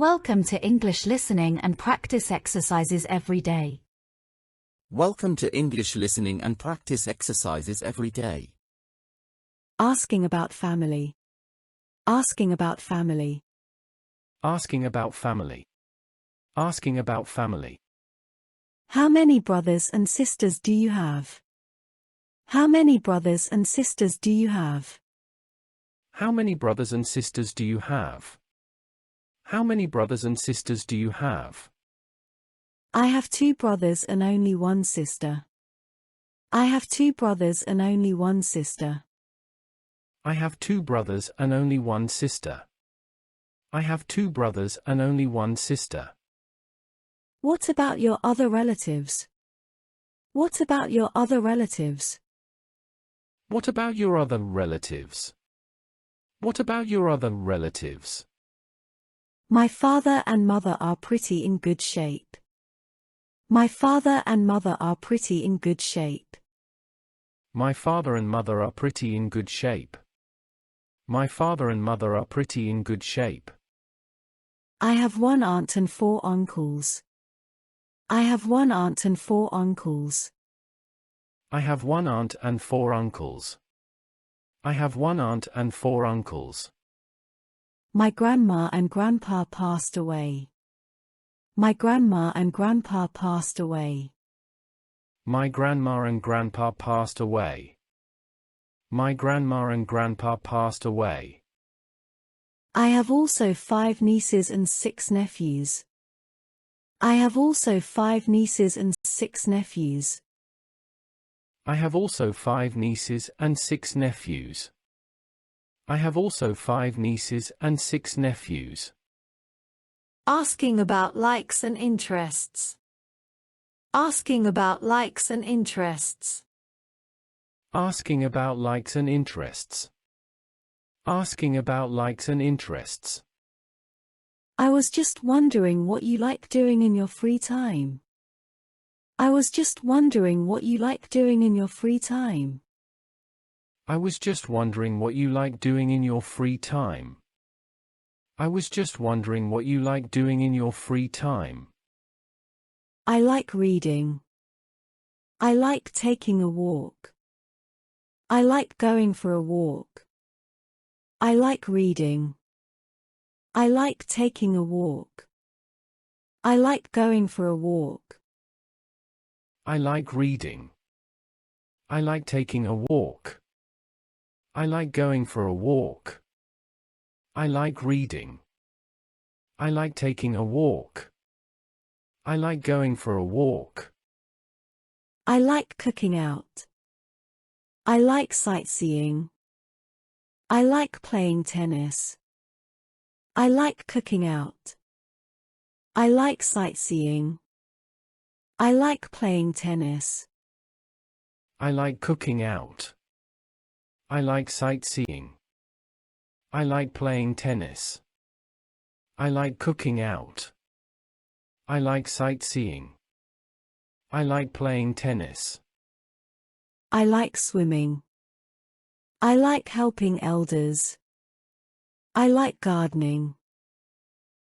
Welcome to English listening and practice exercises every day. Welcome to English listening and practice exercises every day. Asking about family. Asking about family. Asking about family. Asking about family. How many brothers and sisters do you have? How many brothers and sisters do you have? How many brothers and sisters do you have? How many brothers and sisters do you have? I have two brothers and only one sister. I have two brothers and only one sister. I have two brothers and only one sister. I have two brothers and only one sister. What about your other relatives? What about your other relatives? What about your other relatives? What about your other relatives? My father and mother are pretty in good shape. My father and mother are pretty in good shape. My father and mother are pretty in good shape. My father and mother are pretty in good shape. I have one aunt and four uncles. I have one aunt and four uncles. I have one aunt and four uncles. I have one aunt and four uncles. My grandma and grandpa passed away. My grandma and grandpa passed away. My grandma and grandpa passed away. My grandma and grandpa passed away. I have also five nieces and six nephews. I have also five nieces and six nephews. I have also five nieces and six nephews. I have also five nieces and six nephews. Asking about likes and interests. Asking about likes and interests. Asking about likes and interests. Asking about likes and interests. I was just wondering what you like doing in your free time. I was just wondering what you like doing in your free time. I was just wondering what you like doing in your free time. I was just wondering what you like doing in your free time. I like reading. I like taking a walk. I like going for a walk. I like reading. I like taking a walk. I like going for a walk. I like reading. I like taking a walk. I like going for a walk. I like reading. I like taking a walk. I like going for a walk. I like cooking out. I like sightseeing. I like playing tennis. I like cooking out. I like sightseeing. I like playing tennis. I like cooking out. I like sightseeing. I like playing tennis. I like cooking out. I like sightseeing. I like playing tennis. I like swimming. I like helping elders. I like gardening.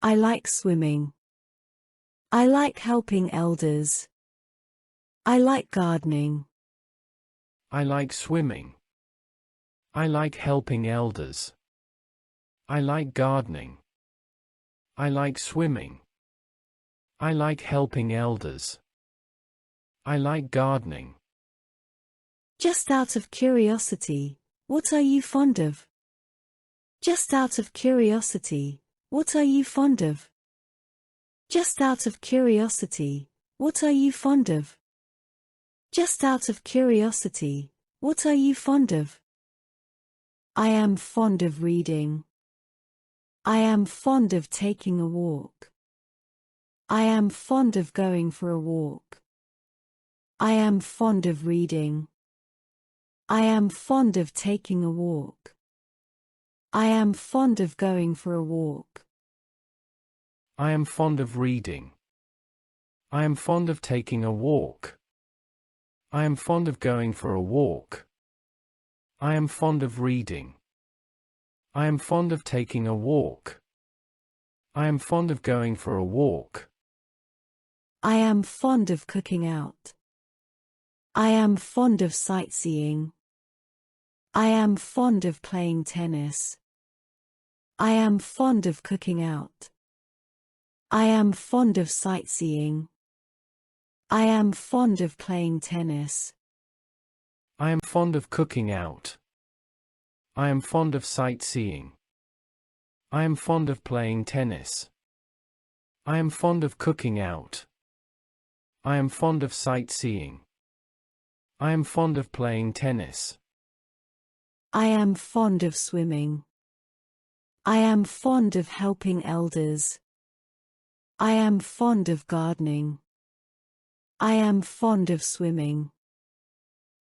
I like swimming. I like helping elders. I like gardening. I like swimming. I like helping elders. I like gardening. I like swimming. I like helping elders. I like gardening. Just out of curiosity, what are you fond of? Just out of curiosity, what are you fond of? Just out of curiosity, what are you fond of? Just out of curiosity, what are you fond of? I am fond of reading. I am fond of taking a walk. I am fond of going for a walk. I am fond of reading. I am fond of taking a walk. I am fond of going for a walk. I am fond of reading. I am fond of taking a walk. I am fond of going for a walk. I am fond of reading. I am fond of taking a walk. I am fond of going for a walk. I am fond of cooking out. I am fond of sightseeing. I am fond of playing tennis. I am fond of cooking out. I am fond of sightseeing. I am fond of playing tennis. I am fond of cooking out. I am fond of sightseeing. I am fond of playing tennis. I am fond of cooking out. I am fond of sightseeing. I am fond of playing tennis. I am fond of swimming. I am fond of helping elders. I am fond of gardening. I am fond of swimming.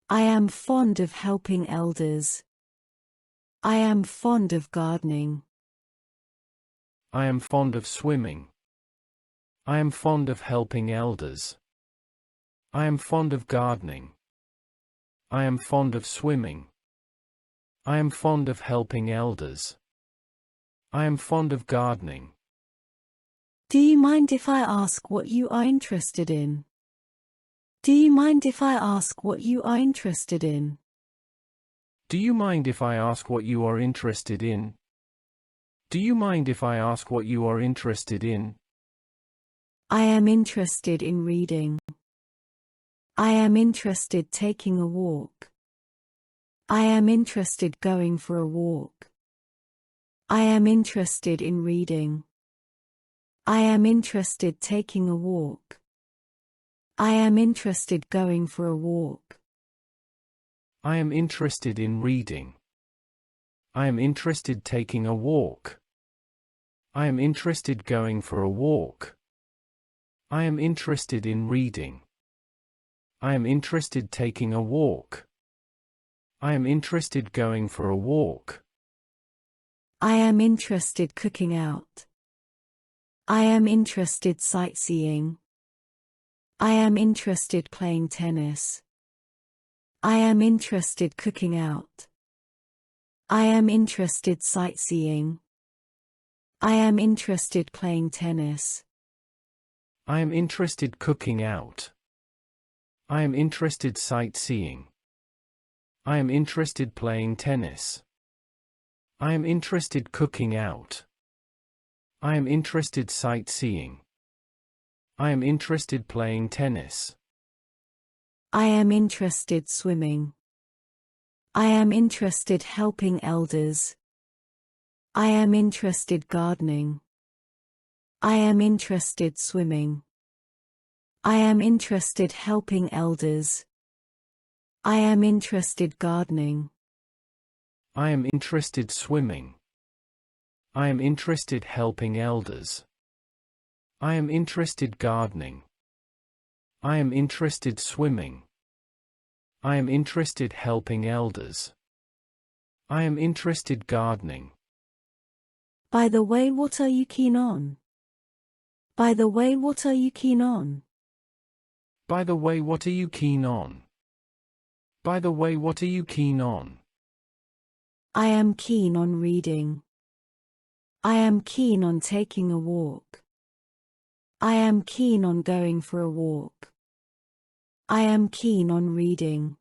I am fond of helping elders. I am fond of gardening. I am fond of swimming. I am fond of helping elders. I am fond of gardening. I am fond of swimming. I am fond of helping elders. I am fond of gardening. Do you mind if I ask what you are interested in? Do you mind if I ask what you are interested in? Do you mind if I ask what you are interested in? Do you mind if I ask what you are interested in? I am interested in reading. I am interested taking a walk. I am interested going for a walk. I am interested in reading. I am interested taking a walk. I am interested going for a walk. I am interested in reading. I am interested taking a walk. I am interested going for a walk. I am interested in reading. I am interested taking a walk. I am interested going for a walk. I am interested cooking out. I am interested sightseeing. I am interested playing tennis. I am interested cooking out. I am interested sightseeing. I am interested playing tennis. I am interested cooking out. I am interested sightseeing. I am interested playing tennis. I am interested cooking out. I am interested sightseeing. I am interested playing tennis. I am interested swimming. I am interested helping elders. I am interested gardening. I am interested swimming. I am interested helping elders. I am interested gardening. I am interested swimming. I am interested helping elders. I am interested gardening. I am interested swimming. I am interested helping elders. I am interested gardening. By the way, what are you keen on? By the way, what are you keen on? By the way, what are you keen on? By the way, what are you keen on? I am keen on reading. I am keen on taking a walk. I am keen on going for a walk. I am keen on reading.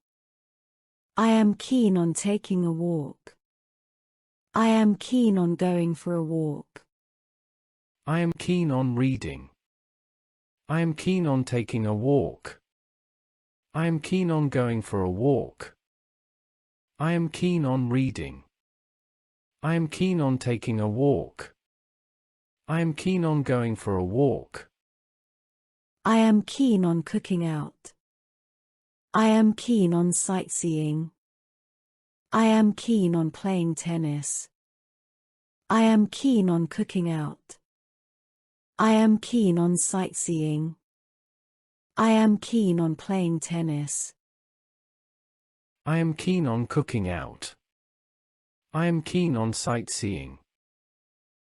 I am keen on taking a walk. I am keen on going for a walk. I am keen on reading. I am keen on taking a walk. I am keen on going for a walk. I am keen on reading. I am keen on taking a walk. I am keen on going for a walk. I am keen on cooking out. I am keen on sightseeing. I am keen on playing tennis. I am keen on cooking out. I am keen on sightseeing. I am keen on playing tennis. I am keen on cooking out. I am keen on sightseeing.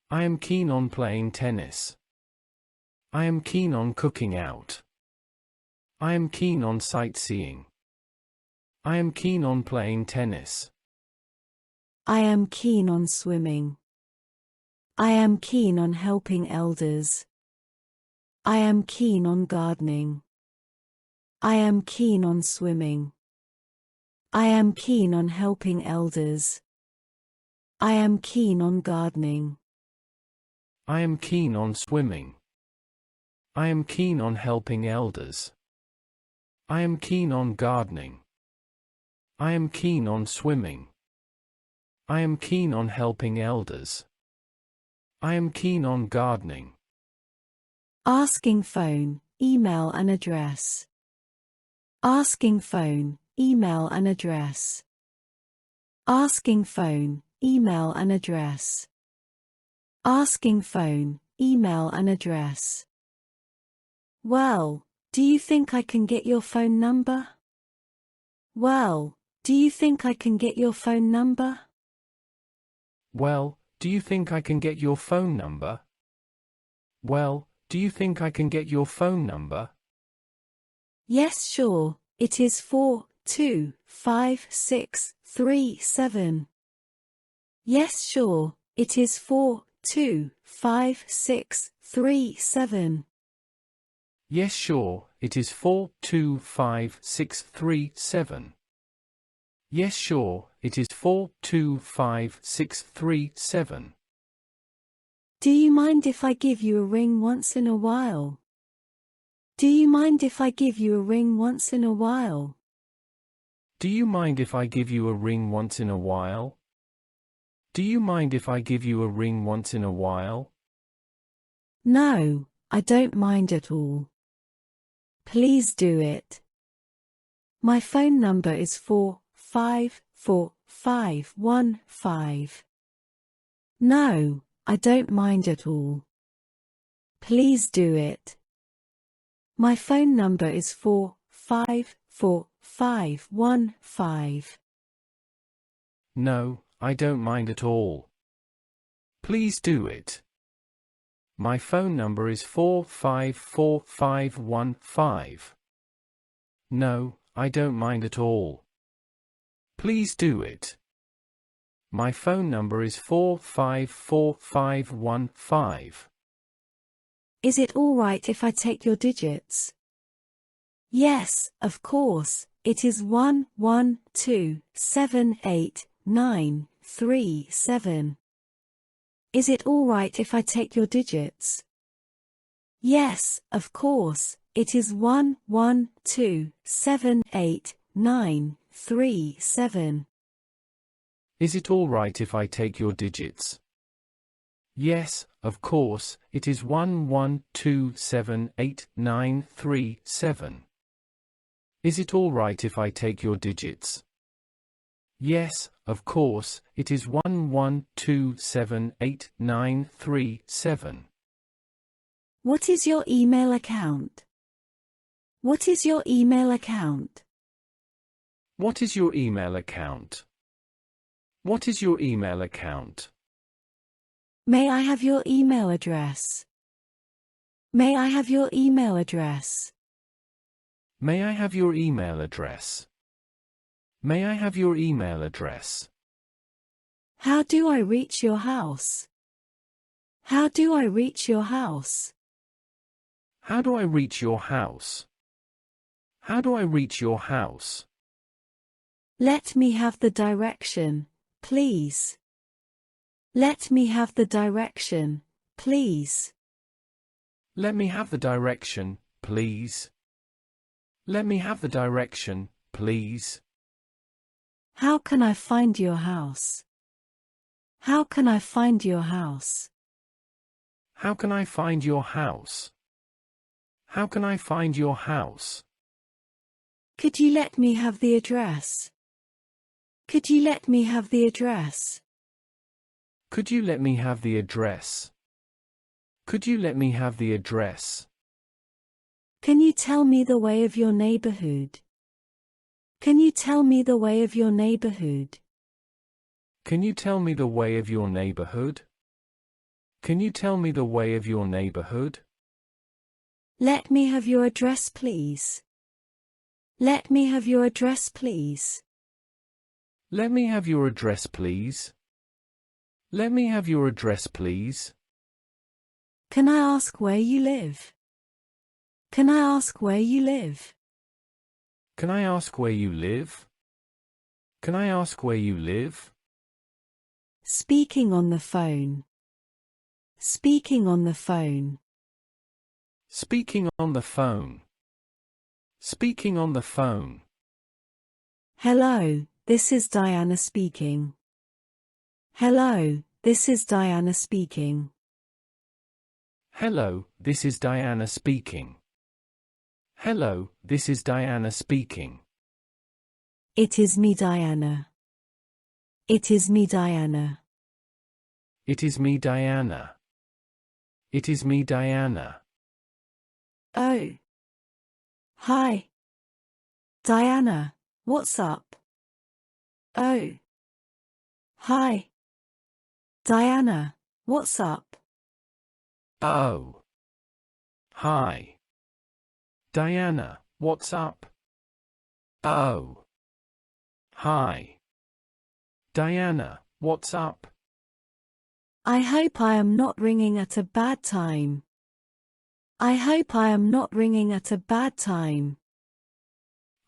I am keen on playing tennis. I am keen on cooking out. I am keen on sightseeing. I am keen on playing tennis. I am keen on swimming. I am keen on helping elders. I am keen on gardening. I am keen on swimming. I am keen on helping elders. I am keen on gardening. I am keen on swimming. I am keen on helping elders. I am keen on gardening. I am keen on swimming. I am keen on helping elders. I am keen on gardening. Asking phone, email and address. Asking phone, email and address. Asking phone, email and address. Asking phone, email and address. Well, do you think I can get your phone number? Well, do you think I can get your phone number? Well, do you think I can get your phone number? Well, do you think I can get your phone number? Yes, sure. It is four, two, five, six, three, seven. Yes, sure. It is four, two, five, six, three, seven. Yes, sure, it is 425637. Yes, sure, it is 425637. Do you mind if I give you a ring once in a while? Do you mind if I give you a ring once in a while? Do you mind if I give you a ring once in a while? Do you mind if I give you a ring once in a while? No, I don't mind at all. Please do it. My phone number is four five four five one five. No, I don't mind at all. Please do it. My phone number is four five four five one five. No, I don't mind at all. Please do it. My phone number is 454515. No, I don't mind at all. Please do it. My phone number is 454515. Is it all right if I take your digits? Yes, of course. It is one one two seven eight nine three seven. Is it all right if I take your digits? Yes, of course. It is one one two seven eight nine three seven. Is it all right if I take your digits? Yes, of course, it is 11278937. Is it all right if I take your digits? Yes, of course, it is 11278937. What is your email account? What is your email account? What is your email account? What is your email account? May I have your email address? May I have your email address? May I have your email address? May I have your email address? How do I reach your house? How do I reach your house? How do I reach your house? How do I reach your house? Let me have the direction, please. Let me have the direction, please. Let me have the direction, please. Let me have the direction, please. How can I find your house? How can I find your house? How can I find your house? How can I find your house? Could you let me have the address? Could you let me have the address? Could you let me have the address? Could you let me have the address? Can you tell me the way of your neighborhood? Can you tell me the way of your neighborhood? Can you tell me the way of your neighborhood? Can you tell me the way of your neighborhood? Let me have your address, please. Let me have your address, please. Let me have your address, please. Let me have your address, please. Can I ask where you live? Can I ask where you live? Can I ask where you live? Can I ask where you live? Speaking on the phone. Speaking on the phone. Speaking on the phone. Speaking on the phone. Hello, this is Diana speaking. Hello, this is Diana speaking. Hello, this is Diana speaking. Hello, this is Diana speaking. It is me, Diana. It is me, Diana. It is me, Diana. It is me, Diana. Oh. Hi. Diana, what's up? Oh. Hi. Diana, what's up? Oh. Hi. Diana, what's up? Oh. Hi. Diana, what's up? I hope I am not ringing at a bad time. I hope I am not ringing at a bad time.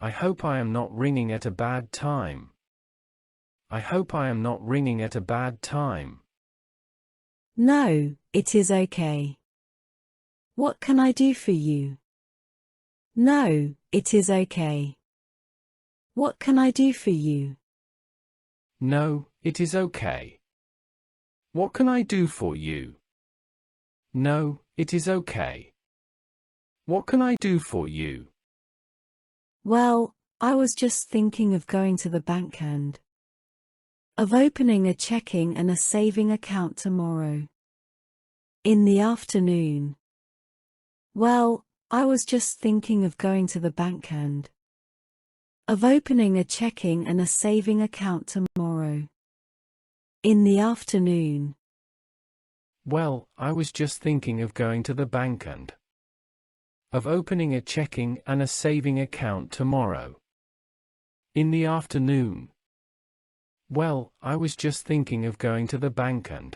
I hope I am not ringing at a bad time. I hope I am not ringing at a bad time. No, it is okay. What can I do for you? No, it is okay. What can I do for you? No, it is okay. What can I do for you? No, it is okay. What can I do for you? Well, I was just thinking of going to the bank and of opening a checking and a saving account tomorrow. In the afternoon. Well, I was just thinking of going to the bank and of opening a checking and a saving account tomorrow. In the afternoon. Well, I was just thinking of going to the bank and of opening a checking and a saving account tomorrow. In the afternoon. Well, I was just thinking of going to the bank and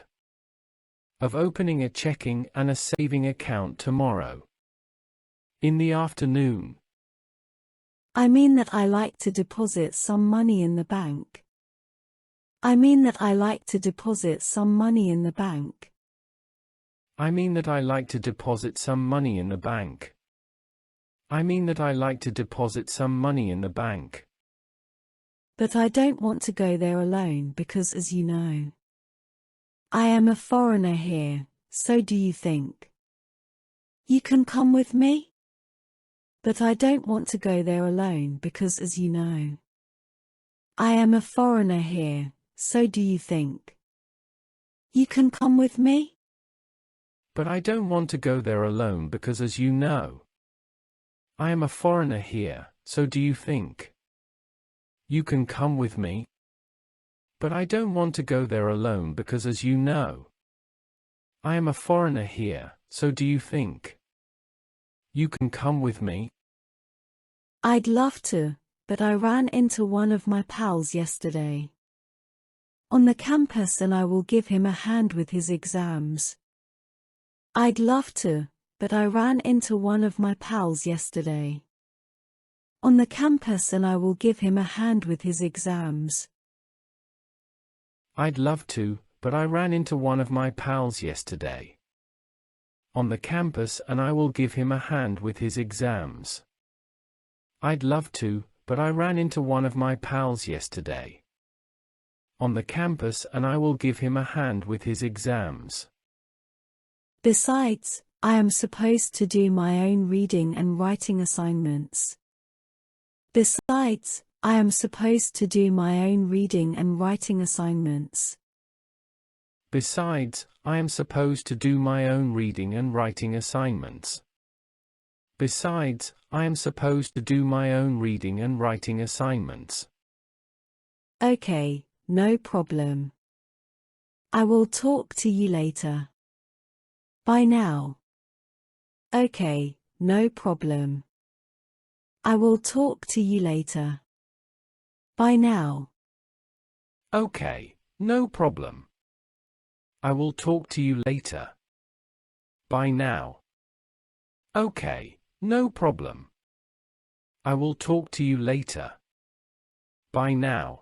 of opening a checking and a saving account tomorrow. In the afternoon. I mean that I like to deposit some money in the bank. I mean that I like to deposit some money in the bank. I mean that I like to deposit some money in the bank. I mean that I like to deposit some money in the bank. But I don't want to go there alone because, as you know, I am a foreigner here, so do you think? You can come with me? But I don't want to go there alone because, as you know, I am a foreigner here, so do you think? You can come with me? But I don't want to go there alone because, as you know, I am a foreigner here, so do you think? You can come with me? But I don't want to go there alone because, as you know, I am a foreigner here, so do you think? You can come with me? I'd love to, but I ran into one of my pals yesterday. On the campus, and I will give him a hand with his exams. I'd love to, but I ran into one of my pals yesterday. On the campus, and I will give him a hand with his exams. I'd love to, but I ran into one of my pals yesterday. On the campus, and I will give him a hand with his exams. I'd love to, but I ran into one of my pals yesterday. On the campus, and I will give him a hand with his exams. Besides, I am supposed to do my own reading and writing assignments. Besides, I am supposed to do my own reading and writing assignments. Besides, I am supposed to do my own reading and writing assignments. Besides, I am supposed to do my own reading and writing assignments. Okay, no problem. I will talk to you later. Bye now. Okay, no problem. I will talk to you later. Bye now. Okay, no problem. I will talk to you later. Bye now. Okay, no problem. I will talk to you later. Bye now.